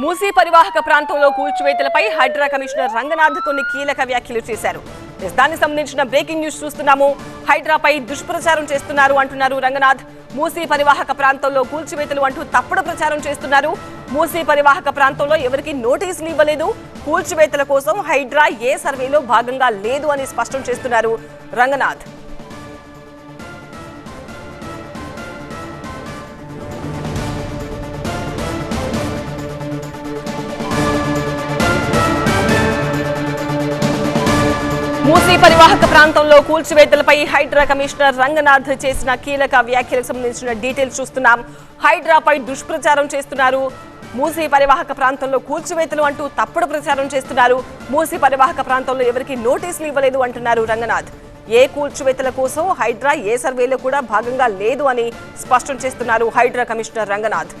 మూసీ పరివాహక ప్రాంతంలో కూల్చివేతలపై హైడ్రా కమిషనర్ రంగనాథ్ కొన్ని కీలక వ్యాఖ్యలు చేశారు. దానికి సంబంధించిన బ్రేకింగ్ న్యూస్ చూస్తున్నాము. హైడ్రాపై దుష్ప్రచారం చేస్తున్నారు అంటున్నారు రంగనాథ్. మూసీ పరివాహక ప్రాంతంలో కూల్చివేతలు అంటూ తప్పుడు ప్రచారం చేస్తున్నారు. మూసీ పరివాహక ప్రాంతంలో ఎవరికి నోటీసులు ఇవ్వలేదు. కూల్చివేతల కోసం హైడ్రా ఏ సర్వేలో భాగంగా లేదు అని స్పష్టం చేస్తున్నారు రంగనాథ్. మూసీ పరివాహక ప్రాంతంలో కూల్చివేతలపై హైడ్రా కమిషనర్ రంగనాథ్ చేసిన కీలక వ్యాఖ్యలకు సంబంధించిన డీటెయిల్స్ చూస్తున్నాం. హైడ్రాపై దుష్ప్రచారం చేస్తున్నారు. మూసీ పరివాహక ప్రాంతంలో కూల్చివేతలు అంటూ తప్పుడు ప్రచారం చేస్తున్నారు. మూసీ పరివాహక ప్రాంతంలో ఎవరికి నోటీసులు ఇవ్వలేదు అంటున్నారు రంగనాథ్. ఏ కూల్చివేతల కోసం హైడ్రా ఏ సర్వేలో కూడా భాగంగా లేదు అని స్పష్టం చేస్తున్నారు హైడ్రా కమిషనర్ రంగనాథ్.